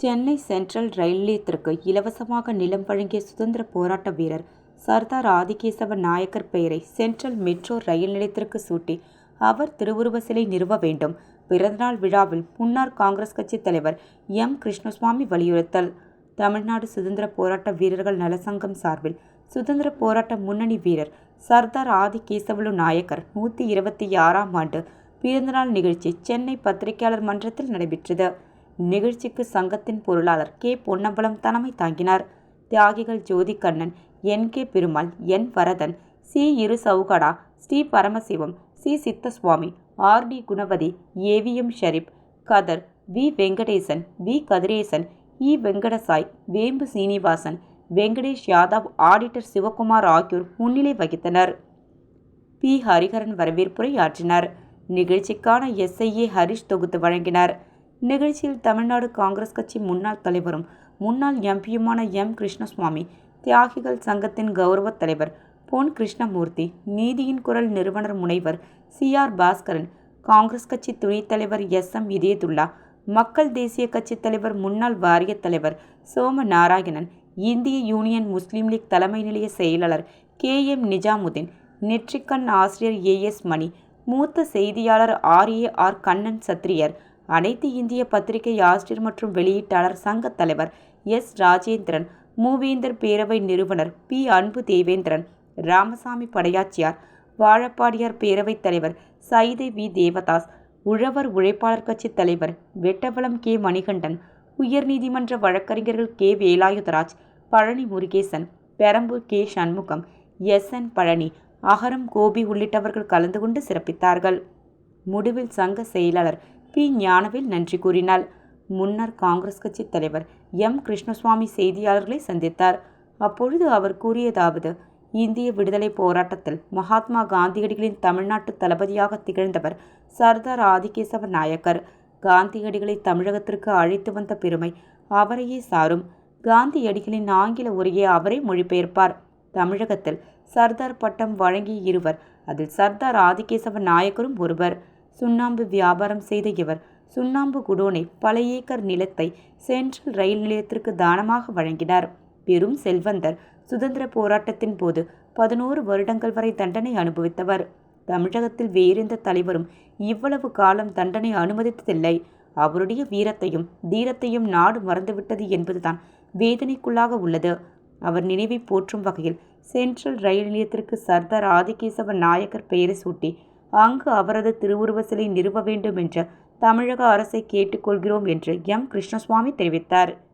Chennai central ரயில் நிலையத்திற்கு இலவசமாக நிலம் வழங்கிய சுதந்திர போராட்ட வீரர் சர்தார் ஆதிகேசவ நாயக்கர் பெயரை சென்ட்ரல் மெட்ரோ ரயில் நிலையத்திற்கு சூட்டி அவர் திருவுருவ சிலை நிறுவ வேண்டும். பிறந்தநாள் விழாவில் முன்னாள் காங்கிரஸ் கட்சி தலைவர் எம். கிருஷ்ணசுவாமி வலியுறுத்தல். தமிழ்நாடு சுதந்திர போராட்ட வீரர்கள் நலசங்கம் சார்பில் சுதந்திர போராட்ட முன்னணி வீரர் சர்தார் ஆதி கேசவலு நாயக்கர் நூற்றி இருபத்தி ஆறாம் ஆண்டு பிறந்தநாள் நிகழ்ச்சி சென்னை பத்திரிகையாளர் மன்றத்தில் நடைபெற்றது. நிகழ்ச்சிக்கு சங்கத்தின் பொருளாளர் கே. பொன்னம்பலம் தலைமை தாங்கினார். தியாகிகள் Jothi Kannan N. K. Perumal N. Varadhan C. இரு. சவுகடா Sri. Paramasivam C. Sidhaswami R. D. Gunavathi AVM Sharif Khadar V. Venkatesan V. Kathiresan E. Venkatasai Vembu Srinivasan Venkatesh Yadav auditor Sivakumar ஆகியோர் முன்னிலை வகித்தனர். B. Hariharan வரவேற்புரை ஆற்றினார். நிகழ்ச்சிக்கான SIA Harish தொகுத்து வழங்கினார். நிகழ்ச்சியில் தமிழ்நாடு காங்கிரஸ் கட்சி முன்னாள் தலைவரும் முன்னாள் எம்பியுமான எம். கிருஷ்ணசுவாமி தியாகிகள் சங்கத்தின் கௌரவ தலைவர் பொன் கிருஷ்ணமூர்த்தி நீதியின் குரல் நிறுவனர் முனைவர் சி. ஆர். பாஸ்கரன் காங்கிரஸ் கட்சி துணைத் தலைவர் எஸ். எம். இதயதுல்லா மக்கள் தேசிய கட்சி தலைவர் முன்னாள் வாரிய தலைவர் சோம நாராயணன் இந்திய யூனியன் முஸ்லீம் லீக் தலைமை நிலைய செயலாளர் கே. எம். நிஜாமுதீன் நெற்றிக்கண் ஆசிரியர் ஏ. எஸ். மணி மூத்த செய்தியாளர் ஆர். ஏ. ஆர். கண்ணன் சத்திரியர் அனைத்து இந்திய பத்திரிகை ஆசிரியர் மற்றும் வெளியீட்டாளர் சங்க தலைவர் எஸ். ராஜேந்திரன் மூவேந்தர் பேரவை நிறுவனர் பி. அன்பு தேவேந்திரன் ராமசாமி படையாச்சியார் வாழப்பாடியார் பேரவைத் தலைவர் சைதை வி. தேவதாஸ் உழவர் உழைப்பாளர் கட்சி தலைவர் வெட்டவளம் கே. மணிகண்டன் உயர்நீதிமன்ற வழக்கறிஞர்கள் K. Velayudharaj Palani Murugesan Perambur K. Shanmugam S. N. Palani Agaram Gopi உள்ளிட்டவர்கள் கலந்து கொண்டு சிறப்பித்தார்கள். முடிவில் சங்க செயலாளர் பி. ஞானவேல் நன்றி கூறினார். முன்னர் காங்கிரஸ் கட்சி தலைவர் எம். கிருஷ்ணசுவாமி செய்தியாளர்களை சந்தித்தார். அப்பொழுது அவர் கூறியதாவது இந்திய விடுதலை போராட்டத்தில் மகாத்மா காந்தியடிகளின் தமிழ்நாட்டு தளபதியாக திகழ்ந்தவர் சர்தார் ஆதிகேசவ நாயக்கர். காந்தியடிகளை தமிழகத்திற்கு அழைத்து வந்த பெருமை அவரையே சாரும். காந்தியடிகளின் ஆங்கில உரையை அவரே மொழிபெயர்ப்பார். தமிழகத்தில் சர்தார் பட்டம் வழங்கிய இருவர் அதில் சர்தார் ஆதிகேசவ நாயக்கரும் ஒருவர். சுண்ணாம்பு வியாபாரம் செய்த இவர் சுண்ணாம்பு குடோனை பல ஏக்கர் நிலத்தை சென்ட்ரல் ரயில் நிலையத்திற்கு தானமாக வழங்கினார். பெரும் செல்வந்தர் சுதந்திர போராட்டத்தின் போது பதினோரு வருடங்கள் வரை தண்டனை அனுபவித்தவர். தமிழகத்தில் வேறெந்த தலைவரும் இவ்வளவு காலம் தண்டனை அனுமதித்ததில்லை. அவருடைய வீரத்தையும் தீரத்தையும் நாடு மறந்துவிட்டது என்பதுதான் வேதனைக்குள்ளாக உள்ளது. அவர் நினைவை போற்றும் வகையில் சென்ட்ரல் ரயில் நிலையத்திற்கு சர்தார் ஆதிகேசவ நாயக்கர் பெயரை சூட்டி அங்கு அவரது திருவுருவ சிலை நிறுவ வேண்டும் என்ற தமிழக அரசை கேட்டுக்கொள்கிறோம் என்று எம். கிருஷ்ணசுவாமி தெரிவித்தார்.